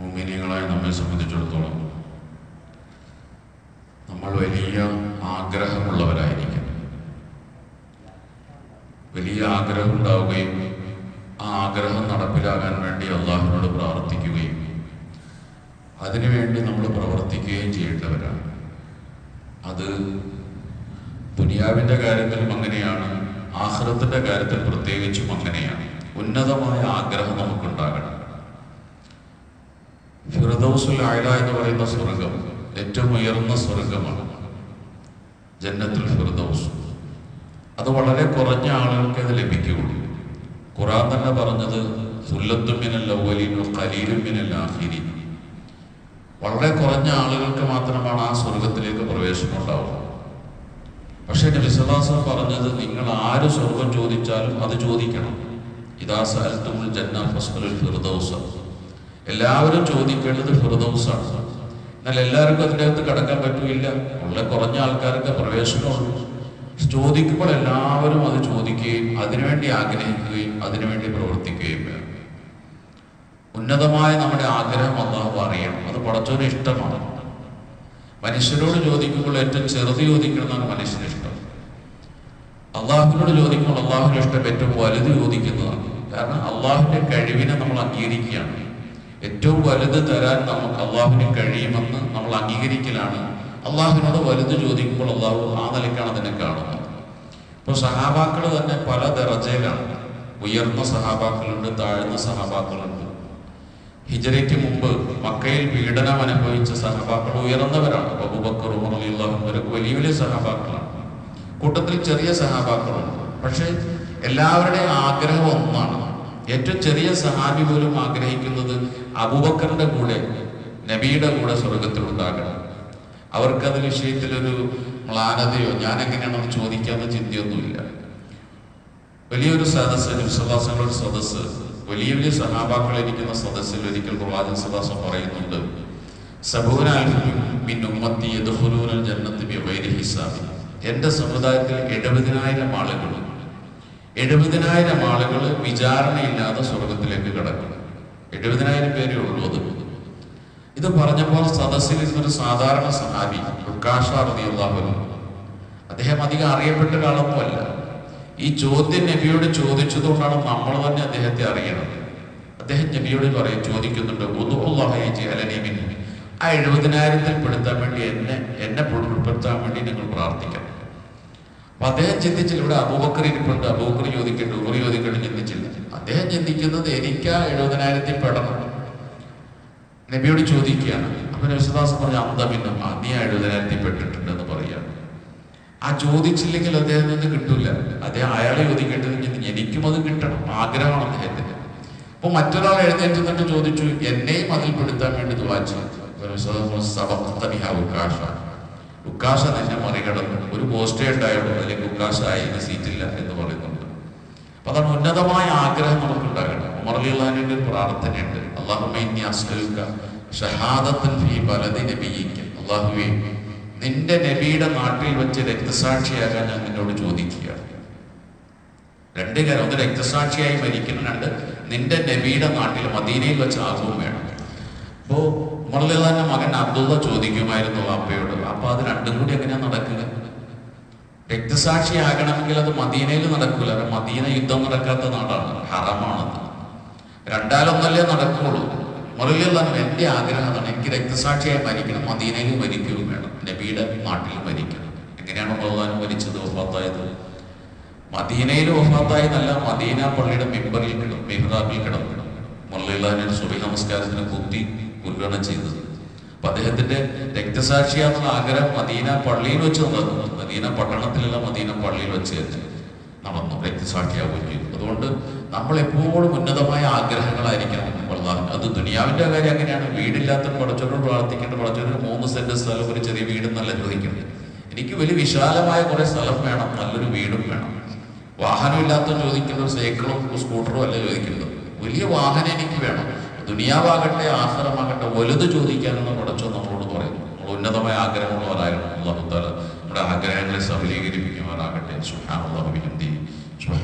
മുമിനികളായ നമ്മെ സംബന്ധിച്ചിടത്തോളം നമ്മൾ വലിയ ആഗ്രഹമുള്ളവരായിരിക്കും. വലിയ ആഗ്രഹം ഉണ്ടാവുകയും ആ ആഗ്രഹം നടപ്പിലാകാൻ വേണ്ടി അള്ളാഹുവിനോട് പ്രാർത്ഥിക്കുകയും അതിനുവേണ്ടി നമ്മൾ പ്രവർത്തിക്കുകയും ചെയ്യേണ്ടവരാണ്. അത് ദുനിയാവിന്റെ കാര്യത്തിലും അങ്ങനെയാണ്. ആഹ്റത്തിന്റെ കാര്യത്തിൽ പ്രത്യേകിച്ചും അങ്ങനെയാണ്. ഉന്നതമായ ആഗ്രഹം നമുക്കുണ്ടാകണം. ഫിറദൌസുൽ ആയില എന്ന് പറയുന്ന സ്വർഗം ഏറ്റവും ഉയർന്ന സ്വർഗമാണ്. ജന്നത്തുൽ ഫിറദൌസ് അത് വളരെ കുറഞ്ഞ ആളുകൾക്ക് അത് ലഭിക്കുകയുള്ളൂ. ഖുറാൻ തന്നെ പറഞ്ഞത് സുല്ലത്തുമിനൽ അവലീനും ഖലീലും മിനൽ ആഖിരി വളരെ കുറഞ്ഞ ആളുകൾക്ക് മാത്രമാണ് ആ സ്വർഗത്തിലേക്ക് പ്രവേശനം ഉണ്ടാവുക. പക്ഷേ നബിസലാസം പറഞ്ഞത് നിങ്ങൾ ആര് സ്വർഗം ചോദിച്ചാലും അത് ചോദിക്കണം. ഇതാ സഅൽത്തുമുൽ ജന്ന ഫസ്ഖുൽ ഫിർദൗസ. എല്ലാവരും ചോദിക്കേണ്ടത് ഫിർദൗസാണ്. എന്നാൽ എല്ലാവർക്കും അതിന്റെ അകത്ത് കടക്കാൻ പറ്റില്ല. ഉള്ള കുറഞ്ഞ ആൾക്കാർക്ക് പ്രവേശനമുള്ളൂ. ചോദിക്കുമ്പോൾ എല്ലാവരും അത് ചോദിക്കുകയും അതിനുവേണ്ടി ആഗ്രഹിക്കുകയും അതിനുവേണ്ടി പ്രവർത്തിക്കുകയും വേണം. ഉന്നതമായ നമ്മുടെ ആഗ്രഹം അള്ളാഹു അറിയണം. അത് പടച്ചോന് ഇഷ്ടമാണ്. മനുഷ്യരോട് ചോദിക്കുമ്പോൾ ഏറ്റവും ചെറുത് ചോദിക്കണമെന്നാണ് മനുഷ്യന് ഇഷ്ടം. അള്ളാഹുവിനോട് ചോദിക്കുമ്പോൾ അള്ളാഹുവിന് ഇഷ്ടം ഏറ്റവും വലുത് ചോദിക്കുന്നതാണ്. കാരണം അള്ളാഹുവിന്റെ കഴിവിനെ നമ്മൾ അംഗീകരിക്കുകയാണ്. ഏറ്റവും വലുത് തരാൻ നമുക്ക് അള്ളാഹുവിന് കഴിയുമെന്ന് നമ്മൾ അംഗീകരിക്കലാണ്. അള്ളാഹുവിനോട് വലുത് ചോദിക്കുമ്പോൾ അള്ളാഹു ആ നിലയ്ക്കാണ് അതിനെ കാണുന്നത്. ഇപ്പോൾ സഹാബാക്കൾ തന്നെ പല ദറജയിലാണ് ഉയർന്ന സഹാബാക്കളുണ്ട് താഴ്ന്ന സഹാബാക്കളുണ്ട്. ഹിജറയ്ക്ക് മുമ്പ് മക്കയിൽ പീഡനം അനുഭവിച്ച സഹബാക്കൾ ഉയർന്നവരാണ്. ഇവരൊക്കെ വലിയ വലിയ സഹബാക്കളാണ് കൂട്ടത്തിൽ ചെറിയ സഹാബാക്കളുണ്ട് പക്ഷേ എല്ലാവരുടെയും ആഗ്രഹം ഒന്നാണ്. ഏറ്റവും ചെറിയ സഹാബി പോലും ആഗ്രഹിക്കുന്നത് അബൂബക്കറിന്റെ കൂടെ നബിയുടെ കൂടെ സ്വർഗത്തിൽ ഉണ്ടാകണം. അവർക്കത് വിഷയത്തിലൊരു മ്ലാനതയോ ഞാൻ എങ്ങനെയാണെന്ന് ചോദിക്കാമെന്ന ചിന്തയൊന്നുമില്ല. വലിയൊരു സദസ്സ് ഒരു സദസ്സ് വലിയ വലിയ സഹാബാക്കൾ ഇരിക്കുന്ന സദസ്സിൽ ഒരിക്കൽ പ്രവാചൻ സദാസം പറയുന്നുണ്ട് എന്റെ സമുദായത്തിൽ എഴുപതിനായിരം ആളുകൾ എഴുപതിനായിരം ആളുകൾ വിചാരണയില്ലാതെ സ്വർഗത്തിലേക്ക് കടക്കും എഴുപതിനായിരം പേരേ ഉള്ളൂ അത്. ഇത് പറഞ്ഞപ്പോൾ സദസ്സിൽ ഇരുന്നൊരു സാധാരണ സഹാബി അൻഹു. അദ്ദേഹം അധികം അറിയപ്പെട്ട ഒരാളൊന്നുമല്ല. ഈ ചോദ്യം നബിയോട് ചോദിച്ചതുകൊണ്ടാണ് നമ്മൾ തന്നെ അദ്ദേഹത്തെ അറിയണത്. അദ്ദേഹം നബിയോട് പറയും ചോദിക്കുന്നുണ്ട് ഒന്നുമിൻ ആ എഴുപതിനായിരത്തിൽ പെടുത്താൻ വേണ്ടി എന്നെ എന്നെ ഉൾപ്പെടുത്താൻ വേണ്ടി നിങ്ങൾ പ്രാർത്ഥിക്കണം. അപ്പൊ അദ്ദേഹം ചിന്തിച്ചില്ല ഇവിടെ അബൂബക്കർ ഇരിപ്പുണ്ട് അബൂബക്കർ ചോദിക്കട്ടെ ഉറി ചോദിക്കട്ടെ ചിന്തിച്ചില്ല. അദ്ദേഹം ചിന്തിക്കുന്നത് എനിക്ക് ആ എഴുപതിനായിരത്തിൽ പെടണം. നബിയോട് ചോദിക്കുകയാണ്. അപ്പൊ നബിസുദാസ് പറഞ്ഞ അന്തമിന്നും അന്നീ ആ എഴുപതിനായിരത്തിൽ പെട്ടിട്ടുണ്ട്. ആ ചോദിച്ചില്ലെങ്കിൽ അദ്ദേഹം നിന്ന് കിട്ടൂല. അദ്ദേഹം അയാളെ ചോദിക്കേണ്ടത് എനിക്കും അത് കിട്ടണം. ആഗ്രഹമാണ് അദ്ദേഹത്തിന്. അപ്പൊ മറ്റൊരാൾ എഴുന്നേറ്റ് നിന്നിട്ട് ചോദിച്ചു എന്നെയും അതിൽ പെടുത്താൻ വേണ്ടി വായിച്ചു ഉക്കാശ ഉക്കാശ നിന്നെ മറികടന്നു. ഒരു പോസ്റ്റേ ഉണ്ടായുള്ളൂ. അല്ലെങ്കിൽ ഉക്കാശ ആയി സീറ്റില്ല എന്ന് പറയുന്നുണ്ട്. അപ്പൊ അതാണ് ഉന്നതമായ ആഗ്രഹം നമുക്ക് ഉണ്ടാകണം ഉമർലിള്ളാനിന്റെ ഒരു പ്രാർത്ഥനയുണ്ട്. അള്ളാഹു ഷഹാദത്തൻ നിന്റെ നബിയുടെ നാട്ടിൽ വെച്ച് രക്തസാക്ഷിയാകാൻ ഞാൻ നിന്നോട് ചോദിക്കുകയാണ്. രണ്ട് കാര്യം ഒന്ന് രക്തസാക്ഷിയായി മരിക്കണം രണ്ട് നിന്റെ നബിയുടെ നാട്ടിൽ മദീനയിൽ വെച്ച് ആകുകയും വേണം. അപ്പോ മുറലിന്റെ മകൻ അബ്ദുള്ള ചോദിക്കുമായിരുന്നു അപ്പയോട് അപ്പൊ അത് രണ്ടും കൂടി എങ്ങനെയാ നടക്കുക? രക്തസാക്ഷിയാകണമെങ്കിൽ അത് മദീനയിൽ നടക്കൂല. മദീന യുദ്ധം നടക്കാത്ത നാടാണ്. ഹറമാണത്. രണ്ടാലൊന്നല്ലേ നടക്കുള്ളൂ. മുറലിയുള്ള എന്റെ ആഗ്രഹമാണ് എനിക്ക് രക്തസാക്ഷിയായി മരിക്കണം മദീനയിൽ മരിക്കുകയും വേണം. നബിയുടെ നാട്ടിൽ മരിക്കണം. എങ്ങനെയാണ് ഭഗവാൻ മരിച്ചത് ഒഫാത്തായത് മദീനയിൽ നല്ല മദീന പള്ളിയുടെ മെമ്പറിൽ കിടന്നു മെഹ്റാബിൽ കിടന്നു. മുറലിള്ളാഹിന്റെ സുബി നമസ്കാരത്തിന് കുത്തി ഉദ്ഘാടനം ചെയ്തത്. അപ്പൊ അദ്ദേഹത്തിന്റെ രക്തസാക്ഷിയാണെന്നുള്ള ആഗ്രഹം മദീന പള്ളിയിൽ വെച്ച് നടന്നു മദീന പട്ടണത്തിലുള്ള മദീന പള്ളിയിൽ വെച്ച് നടന്നു രക്തസാക്ഷിയാവുകയും ചെയ്തു. അതുകൊണ്ട് നമ്മൾ എപ്പോഴും ഉന്നതമായ ആഗ്രഹങ്ങളായിരിക്കണം അള്ളാഹു അത് ദുനിയാവിന്റെ കാര്യം അങ്ങനെയാണ്. വീടില്ലാത്ത പടച്ചവരോട് പ്രാർത്ഥിക്കേണ്ട പടച്ചവരോട് മൂന്ന് സെന്റ് സ്ഥലം ഒരു ചെറിയ വീടും നല്ല ചോദിക്കുന്നത് എനിക്ക് വലിയ വിശാലമായ കുറെ സ്ഥലം വേണം നല്ലൊരു വീടും വേണം. വാഹനം ഇല്ലാത്ത ചോദിക്കുന്നത് സൈക്കിളും സ്കൂട്ടറും അല്ല ചോദിക്കുന്നത്. വലിയ വാഹനം എനിക്ക് വേണം. ദുനിയാവാകട്ടെ ആഹാരമാകട്ടെ വലുത് ചോദിക്കാനെന്ന് പടച്ചോ നമ്മളോട് പറയുന്നു നമ്മൾ ഉന്നതമായ ആഗ്രഹമുള്ളവരായിരുന്നു. അള്ളാഹുത്താല നമ്മുടെ ആഗ്രഹങ്ങളെ സഫലീകരിപ്പിക്കുവാനാകട്ടെ സുഹാനുള്ള